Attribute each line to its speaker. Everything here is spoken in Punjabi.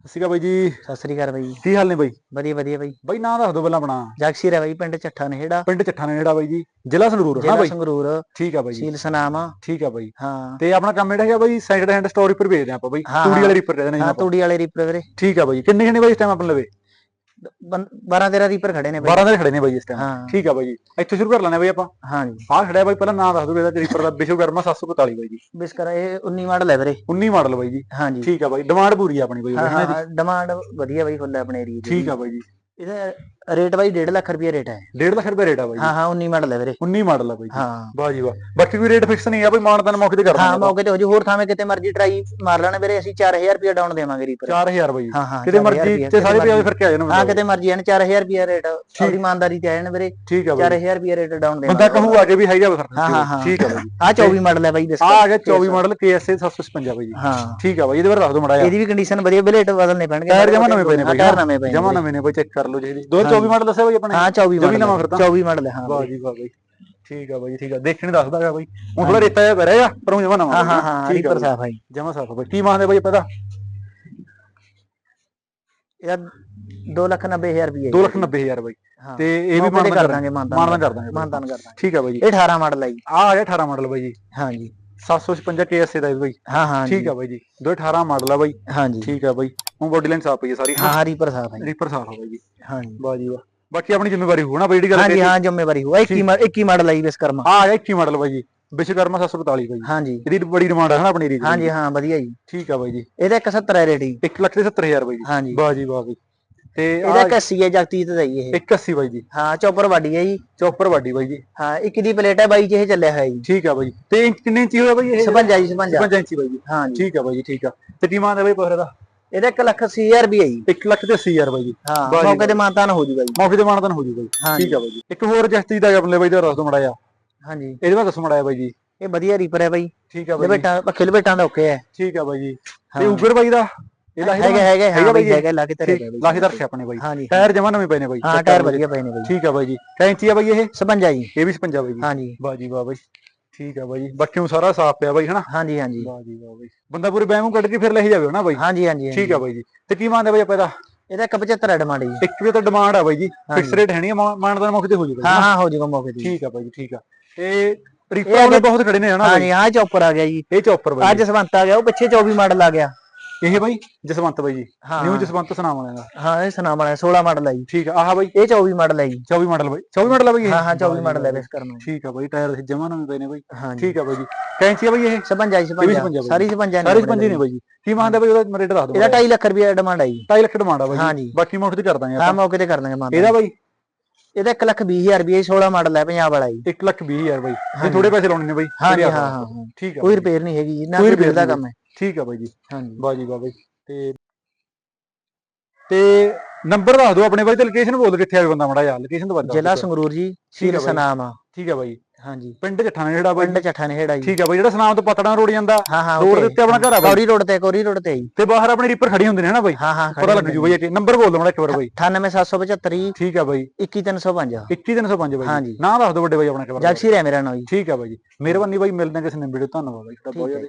Speaker 1: ਸਤਿ ਸ਼੍ਰੀ ਅਕਾਲ ਬਾਈ ਜੀ।
Speaker 2: ਸਤਿ ਸ੍ਰੀ ਅਕਾਲ ਬਾਈ।
Speaker 1: ਕੀ ਹਾਲ ਨੇ ਬਾਈ?
Speaker 2: ਵਧੀਆ ਵਧੀਆ ਬਾਈ।
Speaker 1: ਬਾਈ ਨਾਂ ਦੱਸ ਦਿਓ ਪਹਿਲਾਂ ਆਪਣਾ।
Speaker 2: ਜਗਸੀਰ ਹੈ ਬਾਈ ਪਿੰਡ ਚੱਠਾ ਨੇੜਾ।
Speaker 1: ਪਿੰਡ ਚੱਠਾ ਨੇ ਜਿਹੜਾ ਬਾਈ ਜੀ। ਜ਼ਿਲ੍ਹਾ ਸੰਗਰੂਰ ਹਾਂ
Speaker 2: ਜ਼ਿਲ੍ਹਾ
Speaker 1: ਬਾਈ?
Speaker 2: ਸੰਗਰੂਰ।
Speaker 1: ਠੀਕ ਆ ਬਾਈ ਜੀ।
Speaker 2: ਸੀਲ ਸਨਾਮਾ।
Speaker 1: ਠੀਕ ਆ ਬਾਈ।
Speaker 2: ਹਾਂ।
Speaker 1: ਤੇ ਆਪਣਾ ਕੰਮ ਜਿਹੜਾ ਹੈਗਾ ਬਾਈ ਸੈਕਿੰਡ ਹੈਂਡ ਸਟੋਰੀ ਪਰ ਵੇਚਦੇ ਆਪਾਂ ਬਾਈ।
Speaker 2: ਹਾਂ,
Speaker 1: ਤੂੜੀ
Speaker 2: ਹਾਂ।
Speaker 1: ਵਾਲੇ ਰੀਪਰ ਦੇ ਦੇਣੇ
Speaker 2: ਹਾਂ ਤੂੜੀ ਵਾਲੇ ਰੀਪਰ ਵੀਰੇ
Speaker 1: ਠੀਕ ਆ ਬਾਈ। ਕਿੰਨੇ ਜਣੇ ਬਾਈ ਇਸ ਟਾਈਮ ਆਪਣੇ ਲਵੇ?
Speaker 2: 12 13 ਰੀਪਰ ਖੜੇ ਨੇ ਬਾਈ।
Speaker 1: 12 ਦੇ ਖੜੇ ਨੇ ਬਾਈ ਇਸ ਟਾਈਮ
Speaker 2: ਹਾਂ।
Speaker 1: ਠੀਕ ਆ ਬਾਈ। ਜੀ ਇੱਥੋਂ ਸ਼ੁਰੂ ਕਰ ਲੈਣੇ ਬਾਈ ਆਪਾਂ।
Speaker 2: ਹਾਂ ਜੀ।
Speaker 1: ਆਹ ਖੜਿਆ ਬਾਈ ਪਹਿਲਾਂ ਨਾਂ ਦੱਸ ਦਿਓ ਇਹਦਾ ਰੀਪਰ ਦਾ ਵਿਸ਼ਵਕਰਮਾ 745 ਬਾਈ ਜੀ।
Speaker 2: ਬਿਸਕਰ ਇਹ 19 ਮਾਡਲ ਹੈ ਵੀਰੇ।
Speaker 1: 19 ਮਾਡਲ ਬਾਈ ਜੀ।
Speaker 2: ਹਾਂ ਜੀ।
Speaker 1: ਠੀਕ ਆ ਬਾਈ। ਡਿਮਾਂਡ ਪੂਰੀ ਆ ਆਪਣੀ ਬਾਈ
Speaker 2: ਹਾਂ ਡਿਮਾਂਡ ਵਧੀਆ ਬਾਈ ਫੁੱਲ ਆਪਣੇ ਏਰੀਆ
Speaker 1: ਠੀਕ ਆ ਬਾਈ ਜੀ।
Speaker 2: ਇਹਦਾ ਰੇਟ ਬਾਈ 1.5 ਲੱਖ ਰੁਪਏ ਰੇਟ ਹੈ।
Speaker 1: 1.5 ਲੱਖ ਰੁਪਏ ਰੇਟ ਆ ਬਾਈ
Speaker 2: ਹਾਂ ਹਾਂ 19 ਮਾਡਲ ਹੈ ਵੀਰੇ।
Speaker 1: 19 ਮਾਡਲ ਆ ਬਾਈ
Speaker 2: ਹਾਂ।
Speaker 1: ਵਾਹ ਜੀ ਵਾਹ। ਬਾਕੀ ਕੋਈ ਰੇਟ ਫਿਕਸ ਨਹੀਂ ਆ ਬਾਈ ਮਾਨਦਾਨ ਮੌਕੇ ਤੇ ਕਰ
Speaker 2: ਹਾਂ ਮੌਕੇ ਤੇ ਹੋ ਜੀ ਹੋਰ ਥਾਵੇਂ ਕਿਤੇ ਮਰਜ਼ੀ ਟਰਾਈ ਮਾਰ ਲੈਣਾ ਵੀਰੇ ਅਸੀਂ 4000 ਰੁਪਏ ਡਾਊਨ ਦੇਵਾਂਗੇ ਰੀਪਰ
Speaker 1: 4000 ਬਾਈ।
Speaker 2: ਹਾਂ ਹਾਂ
Speaker 1: ਕਿਤੇ
Speaker 2: 4000
Speaker 1: ਮਰਜ਼ੀ ਤੇ ਸਾਰੇ ਪਿਆਜ਼ ਫਿਰ ਕੇ ਆ ਜਾਣ
Speaker 2: ਹਾਂ ਕਿਤੇ ਮਰਜ਼ੀ ਐਨ 4000 ਰੁਪਏ ਰੇਟ ਆਪਣੀ ਇਮਾਨਦਾਰੀ ਤੇ ਆ ਜਾਣ ਵੀਰੇ।
Speaker 1: ਠੀਕ ਆ ਬਾਈ।
Speaker 2: 4000 ਰੁਪਏ ਰੇਟ ਡਾਊਨ ਦੇਵਾਂਗੇ।
Speaker 1: ਬੰਦਾ ਕਹੂ ਆ ਕੇ ਵੀ ਹੈਗਾ ਫਿਰ
Speaker 2: ਹਾਂ, ਹਾਂ, ਹਾਂ।
Speaker 1: ਠੀਕ ਆ ਬਾਈ
Speaker 2: ਆ 24 ਮਾਡਲ ਹੈ ਬਾਈ
Speaker 1: ਆ
Speaker 2: ਬਿਸਕਰ
Speaker 1: ਆ ਗਿਆ 24 ਮਾਡਲ KSA 755 ਬਾਈ
Speaker 2: ਹਾਂ।
Speaker 1: ਠੀਕ ਆ ਬਾਈ ਇਹਦੇ ਬਾਰੇ ਦੱਸ ਦਿਓ ਮੜਾ
Speaker 2: ਇਹਦੀ ਵੀ ਕੰਡੀਸ਼ਨ ਵਧੀਆ ਬਲੇਟ ਬਦਲਨੇ ਪੈਣਗੇ।
Speaker 1: ਟਾਇਰ ਜਮਾ ਨਵੇਂ ਪਏ ਨੇ ਬਾਈ
Speaker 2: ਟਾਇਰ ਨਵੇਂ ਪਏ
Speaker 1: ਜਮਾ। ਨਵੇਂ ਨੇ ਬਾਈ ਚੈੱਕ ਕਰ ਲਓ ਜੀ 2024 ਮਾਡਲ ਦੱਸਿਆ ਬਾਈ ਆਪਣੇ?
Speaker 2: ਹਾਂ 24
Speaker 1: ਜਮੀ
Speaker 2: ਮਾਡਲ
Speaker 1: ਨਵਾਂ
Speaker 2: ਹੈ,
Speaker 1: ਫਿਰ ਤਾਂ।
Speaker 2: 24 ਮਾਡਲ ਹੈ ਹਾਂ
Speaker 1: ਵਾਹ। ਜੀ ਵਾਹ ਬਾਈ। ਠੀਕ ਆ ਬਾਈ ਠੀਕ ਆ। ਦੇਖਣ ਦੱਸਦਾ ਹੈਗਾ ਬਾਈ। ਹੁਣ ਥੋੜਾ ਰੇਤਾ ਜਿਹਾ ਪੈ ਰਿਹਾ ਪਰ ਉਹ ਜਮਾ ਨਵਾਂ
Speaker 2: ਹਾਂ ਹਾਂ ਹਾਂ
Speaker 1: ਬਾਈ।
Speaker 2: ਸਾਫ਼ ਹੈ
Speaker 1: ਜਮਾ ਸਾਫ਼ ਬਾਈ। ਕੀ ਮੰਗਦੇ ਬਾਈ ਪਤਾ
Speaker 2: ਇਹਦਾ? 290000 ਰੁਪਏ
Speaker 1: 2 ਲੱਖ 90 ਹਜ਼ਾਰ ਬਾਈ।
Speaker 2: ਹਾਂ।
Speaker 1: ਤੇ ਇਹ ਵੀ ਮਾਨਦਾਨ
Speaker 2: ਕਰ ਦਾਂਗੇ ਮਾਨਦਾਨ
Speaker 1: ਕਰ ਦਾਂਗੇ।
Speaker 2: ਮਾਨਦਾਨ ਕਰ ਦਾਂਗੇ।
Speaker 1: ਠੀਕ ਆ ਬਾਈ। ਜੀ
Speaker 2: ਇਹ 18 ਮਾਡਲ ਹੈ ਜੀ।
Speaker 1: ਆ ਆ ਗਿਆ 18 ਮਾਡਲ ਬਾਈ ਜੀ।
Speaker 2: ਹਾਂ ਜੀ।
Speaker 1: 755 KSA ਦਾ ਬਾਈ।
Speaker 2: ਹਾਂ ਹਾਂ
Speaker 1: ਠੀਕ ਆ ਬਾਈ ਜੀ। 2018 ਮਾਡਲ ਆ ਬਾਈ।
Speaker 2: ਹਾਂ ਜੀ।
Speaker 1: ਠੀਕ ਆ ਬਾਈ। ਹੁਣ ਬੋਡੀ ਲਾਈਨ ਸਾਫ਼ ਪਈ ਹੈ ਸਾਰੀ
Speaker 2: ਹਾਂ ਹਾਂ। ਰੀਪਰ ਸਾਫ਼ ਹੈ ਜੀ।
Speaker 1: ਰੀਪਰ ਸਾਫ਼ ਜੀ
Speaker 2: ਹਾਂ ਜੀ।
Speaker 1: ਵਾਹ ਜੀ ਵਾਹ। ਬਾਕੀ ਆਪਣੀ ਜ਼ਿੰਮੇਵਾਰੀ ਹੋਣਾ ਬਾਈ ਜਿਹੜੀ ਗੱਲ
Speaker 2: ਹਾਂ ਜੀ
Speaker 1: ਕਹੀ
Speaker 2: ਹਾਂ ਜ਼ਿੰਮੇਵਾਰੀ ਹੋਆ 21 ਮਾਡਲ 21 ਮਾਡਲ ਹੈ ਜੀ ਵਿਸਕਰਮਾ
Speaker 1: ਗਿਆ 21 ਮਾਡਲ ਬਾਈ ਜੀ। ਵਿਸ਼ਵਕਰਮਾ 745 ਬਾਈ ਜੀ।
Speaker 2: ਹਾਂ ਜੀ
Speaker 1: ਇਹਦੀ ਬੜੀ ਡਿਮਾਂਡ ਹੈ ਨਾ ਆਪਣੀ ਏਰੀਆ
Speaker 2: ਹਾਂ ਜੀ ਹਾਂ ਵਧੀਆ ਜੀ।
Speaker 1: ਠੀਕ ਆ ਬਾਈ ਜੀ।
Speaker 2: ਇਹਦਾ 170 ਹੈ ਰੇਟ ਜੀ
Speaker 1: 1 ਲੱਖ ਤੇ 70000 ਬਾਈ ਜੀ।
Speaker 2: ਹਾਂ ਜੀ
Speaker 1: ਵਾਹ ਜੀ ਵਾਹ ਬਾਈ। ਤੇ
Speaker 2: ਇਹਦਾ 81 ਹੈ ਜਗਤੀਤ ਦਾ ਜੀ ਇਹ।
Speaker 1: 180 ਬਾਈ ਜੀ।
Speaker 2: ਹਾਂ ਚੌਪਰ ਵਾਡੀ ਹੈ ਜੀ।
Speaker 1: ਚੌਪਰ ਵਾਡੀ ਬਾਈ ਜੀ।
Speaker 2: ਹਾਂ ਇੱਕ ਦੀ ਪਲੇਟ ਹੈ ਬਾਈ ਜੀ ਇਹ ਚੱਲਿਆ ਹੈ ਜੀ।
Speaker 1: ਠੀਕ ਆ ਬਾਈ ਜੀ। ਤੇ ਕਿੰਨੇ ਇੰਚੀ ਹੋਇਆ ਬਾਈ ਇਹ?
Speaker 2: 56 ਜੀ 56
Speaker 1: 55 ਇੰਚੀ ਬਾਈ ਜੀ।
Speaker 2: ਹਾਂ ਜੀ
Speaker 1: ਠੀਕ ਆ ਬਾਈ ਜੀ ਠੀਕ ਆ। ਤੇ ਕੀ ਮੰਗਦੇ ਬਾਈ ਪਹਰੇ ਦਾ?
Speaker 2: ਇਹਦਾ 1 ਲੱਖ 80000 ਰੁਪਏ ਜੀ
Speaker 1: 1 ਲੱਖ ਤੇ 80000 ਬਾਈ ਜੀ
Speaker 2: ਹਾਂ
Speaker 1: ਜੀ
Speaker 2: ਮੌਕੇ ਤੇ ਮਾਨਤਾਨ ਹੋ ਜੂਗਾ ਜੀ
Speaker 1: ਮੌਕੇ ਤੇ ਮਾਨਦਾਨ ਹੋ ਜੂ ਬਾਈ
Speaker 2: ਹਾਂ
Speaker 1: ਠੀਕ ਆ ਬਾਈ ਜੀ ਇੱਕ ਹੋਰ ਜਸਤੀ ਦਾ ਆਪਣੇ ਬਾਈ ਦਾ ਦੱਸ ਦੋ ਮੜਾ ਜਾ
Speaker 2: ਹਾਂ ਜੀ
Speaker 1: ਇਹਦੇ ਬਾਰੇ ਦੱਸੋ ਮੜਾ ਜਾ ਬਾਈ ਜੀ
Speaker 2: ਇਹ ਵਧੀਆ ਰੀਪਰ ਹੈ ਬਾਈ
Speaker 1: ਠੀਕ ਆ ਬਾਈ ਜੀ,
Speaker 2: ਲਪੇਟਾਂ ਪੱਖੇ ਲਪੇਟਾਂ ਦਾ ਓਕੇ ਹੈ
Speaker 1: ਠੀਕ ਆ ਬਾਈ ਜੀ ਤੇ। ਉਗਰ ਬਾਈ ਦਾ ਇਹਦਾ
Speaker 2: ਹੈਗਾ ਹੈਗਾ
Speaker 1: ਹੈਗਾ ਬਾਈ
Speaker 2: ਹੈਗਾ ਲਾ ਕੇ ਬਾਈ
Speaker 1: ਲਾਖੇ ਰੱਖਿਆ ਆਪਣੇ ਬਾਈ
Speaker 2: ਜੀ
Speaker 1: ਟਾਇਰ ਜਮਾ ਨਵੇਂ ਪਏ ਨੇ ਬਾਈ
Speaker 2: ਹਾਂ ਟਾਇਰ
Speaker 1: ਜੀ।
Speaker 2: ਵਧੀਆ ਪਏ ਨੇ ਬਾਈ
Speaker 1: ਠੀਕ ਆ ਬਾਈ ਜੀ ਕੈਂਚੀ ਆ ਬਾਈ ਇਹ
Speaker 2: 56 ਜੀ
Speaker 1: ਇਹ ਵੀ 56 ਬਾਈ ਜੀ
Speaker 2: ਹਾਂ ਜੀ
Speaker 1: ਵਾਹ ਜੀ ਵਾਹ ਬਾਈ ਠੀਕ ਆ ਬਾਈ। ਬਾਕੀ ਨੂੰ ਸਾਰਾ ਸਾਫ਼ ਪਿਆ ਬਾਈ ਹਨਾ?
Speaker 2: ਹਾਂ ਜੀ ਹਾਂ ਜੀ
Speaker 1: ਵਾਹ ਜੀ ਵਾਹ ਬਾਈ। ਬੰਦਾ ਪੂਰੇ ਬੈਮੂ ਕੱਢ ਕੇ ਫਿਰ ਲੈ ਜਾਵੇ ਹਨਾ ਬਾਈ?
Speaker 2: ਹਾਂ ਜੀ ਹਾਂ ਜੀ
Speaker 1: ਠੀਕ ਆ ਬਾਈ ਜੀ। ਤੇ ਕੀ ਮੰਨਦੇ ਬਾਈ ਆਪਾਂ ਇਹਦਾ?
Speaker 2: ਇਹਦਾ 175 ਡਿਮਾਂਡ ਜੀ
Speaker 1: ਇੱਕ ਵੀ ਤਾਂ ਡਿਮਾਂਡ ਆ ਬਾਈ ਜੀ।
Speaker 2: ਹਾਂਜੀ।
Speaker 1: ਫਿਕਸ ਰੇਟ ਹੈ ਨਹੀਂ ਮਾਨਦਾਨ ਮੌਕੇ ਤੇ ਹੋ ਜੂਗਾ
Speaker 2: ਹਾਂ ਹਾਂ ਹੋ ਜੂਗਾ ਮੌਕੇ ਤੇ।
Speaker 1: ਠੀਕ ਆ ਬਾਈ ਜੀ ਠੀਕ ਆ। ਤੇ ਰੀਪਰ ਬਹੁਤ ਖੜੇ ਨੇ ਹਨਾ
Speaker 2: ਹਾਂ
Speaker 1: ਬਾਈ?
Speaker 2: ਜੀ ਹਾਂ ਚੌਪਰ ਆ ਗਿਆ ਜੀ।
Speaker 1: ਇਹ ਚੌਪਰ ਬਾਈ
Speaker 2: ਅੱਜ ਜਸਵੰਤ ਆ ਗਿਆ ਉਹ ਪਿੱਛੇ 24 ਮਾਡਲ ਆ ਗਿਆ।
Speaker 1: ਇਹ ਬਾਈ ਜਸਵੰਤ ਬਾਈ ਜੀ
Speaker 2: ਹਾਂ।
Speaker 1: ਨਿਊ ਜਸਵੰਤ ਸੁਨਾਮ ਵਾਲਿਆਂ ਦਾ।
Speaker 2: ਹਾਂ ਇਹ ਸੁਨਾਮ ਵਾਲਾ 16 ਮਾਡਲ ਹੈ ਜੀ।
Speaker 1: ਠੀਕ ਆ ਆਹ ਬਾਈ।
Speaker 2: ਇਹ 24 ਮਾਡਲ ਹੈ ਜੀ।
Speaker 1: 24 ਮਾਡਲ ਬਾਈ। 24 ਮਾਡਲ ਆ ਬਾਈ ਇਹ?
Speaker 2: ਹਾਂ ਹਾਂ 24
Speaker 1: ਵਾਹ
Speaker 2: ਮਾਡਲ ਹੈ ਬੇਸ ਕਰਨਾ
Speaker 1: ਠੀਕ ਆ ਬਾਈ ਟਾਇਰ ਦੇ ਜਮਾ ਨਵੇਂ ਪਏ ਨੇ ਬਾਈ।
Speaker 2: ਹਾਂ ਜੀ।
Speaker 1: ਠੀਕ ਆ ਬਾਈ ਜੀ। ਕੈਂਚੀ ਆ ਬਾਈ ਇਹ?
Speaker 2: 56
Speaker 1: ਇਹ ਵੀ
Speaker 2: 56
Speaker 1: 56
Speaker 2: ਸਾਰੀ 56
Speaker 1: ਸਾਰੇ ਪੰਜੇ ਨੇ ਬਾਈ ਜੀ। ਕੀ ਮੰਗਦਾ ਬਾਈ ਉਹਦਾ ਰੇਟ ਦੱਸ ਦਿਓ
Speaker 2: ਇਹਦਾ 2.5 ਲੱਖ ਰੁਪਏ ਡਿਮਾਂਡ ਹੈ ਜੀ।
Speaker 1: 2.5 ਲੱਖ ਡਿਮਾਂਡ ਆ ਬਾਈ
Speaker 2: ਹਾਂ
Speaker 1: ਜੀ। ਬਾਕੀ ਮੋਟ ਤੇ ਕਰ ਦਾਂਗੇ
Speaker 2: ਹਾਂ
Speaker 1: ਆਪਾਂ
Speaker 2: ਮੌਕੇ ਤੇ ਕਰ ਦਾਂਗੇ ਮਾਨ
Speaker 1: ਇਹਦਾ ਬਾਈ?
Speaker 2: ਇਹਦਾ 1 ਲੱਖ 20 ਹਜ਼ਾਰ ਰੁਪਏ 16 ਮਾਡਲ ਹੈ ਪੰਜਾਬ ਵਾਲਾ ਜੀ।
Speaker 1: 1 ਲੱਖ 20 ਹਜ਼ਾਰ ਬਾਈ।
Speaker 2: ਹਾਂ
Speaker 1: ਇਹ ਥੋੜੇ ਪੈਸੇ ਲਾਉਣੇ ਨੇ ਬਾਈ।
Speaker 2: ਹਾਂ ਜੀ ਹਾਂ। ਹਾਂ ਹਾਂ।
Speaker 1: ਠੀਕ ਆ
Speaker 2: ਕੋਈ
Speaker 1: ਬਾਈ,
Speaker 2: ਰਿਪੇਅਰ ਨਹੀਂ ਹੈਗੀ ਜੀ ਨਾ
Speaker 1: ਕੋਈ
Speaker 2: ਕੋਈ
Speaker 1: repair
Speaker 2: ਬਿਲ ਦਾ
Speaker 1: ਨਹੀਂ
Speaker 2: ਕੰਮ। ਹੈ
Speaker 1: ਠੀਕ ਆ ਬਾਈ ਜੀ।
Speaker 2: ਹਾਂ ਜੀ
Speaker 1: ਬਾਜੀ ਬਾਈ। ਤੇ ਤੇ ਨੰਬਰ ਦੱਸ ਦਿਓ ਆਪਣੇ ਬਾਈ ਤੇ ਲੋਕੇਸ਼ਨ ਬੋਲ ਦਿਓ ਕਿੱਥੇ ਆਵੇ ਬੰਦਾ ਮੜਾ ਯਾਰ ਲੋਕੇਸ਼ਨ ਬਾਅਦ ਦੱਸ
Speaker 2: ਜ਼ਿਲ੍ਹਾ
Speaker 1: ਦਿਓ।
Speaker 2: ਸੰਗਰੂਰ ਜੀ ਸ਼ੀਰ
Speaker 1: ਹੈ।
Speaker 2: ਸਨਾਮ।
Speaker 1: ਠੀਕ ਆ ਬਾਈ।
Speaker 2: ਹਾਂ ਜੀ
Speaker 1: ਪਿੰਡ ਜੱਠਾ ਨੇ ਜਿਹੜਾ ਬਾਈ।
Speaker 2: ਪਿੰਡ ਚੱਠਾ ਨੇੜਾ ਜੀ।
Speaker 1: ਠੀਕ ਆ ਬਾਈ ਜਿਹੜਾ ਸਨਾਮ ਤੋਂ ਪਤੜਾ ਰੋਡ ਜਾਂਦਾ
Speaker 2: ਹਾਂ ਹਾਂ
Speaker 1: ਰੋਡ ਦੇ ਉੱਤੇ ਆਪਣਾ ਘਰ ਆ ਬਾਈ।
Speaker 2: ਕੋਰੀ ਰੋਡ ਤੇ ਕੋਰੀ ਰੋਡ ਤੇ ਜੀ।
Speaker 1: ਤੇ ਬਾਹਰ ਆਪਣੇ ਰੀਪਰ ਖੜੀ ਹੁੰਦੇ ਨੇ ਹਨਾ ਬਾਈ?
Speaker 2: ਹਾਂ ਹਾਂ
Speaker 1: ਪਤਾ ਲੱਗ ਜੂ ਬਾਈ ਕਿ ਨੰਬਰ ਬੋਲ ਦਿਓ ਮੜਾ ਇੱਕ ਵਾਰ ਬਾਈ।
Speaker 2: 98775 ਜੀ।
Speaker 1: ਠੀਕ ਆ ਬਾਈ।
Speaker 2: 21305
Speaker 1: 21305 ਬਾਈ
Speaker 2: ਹਾਂ ਜੀ।
Speaker 1: ਨਾਂ ਦੱਸ ਦਿਓ ਵੱਡੇ ਬਾਈ ਆਪਣਾ ਇੱਕ ਵਾਰ।
Speaker 2: ਜਗਸੀਰ ਹੈ ਮੇਰਾ ਨਾਮ ਜੀ।
Speaker 1: ਠੀਕ ਆ ਬਾਈ ਜੀ। ਮਿਹਰਬਾਨੀ ਬਾਈ ਮਿਲਦੇ ਹਾਂ ਕਿਸੇ ਨੇ ਵੀਡੀਓ ਧੰਨਵਾਦ ਬਾਈ ਤੁਹਾਡਾ ਬਹੁਤ
Speaker 2: ਹੈ।
Speaker 1: ਜ਼ਿਆਦਾ।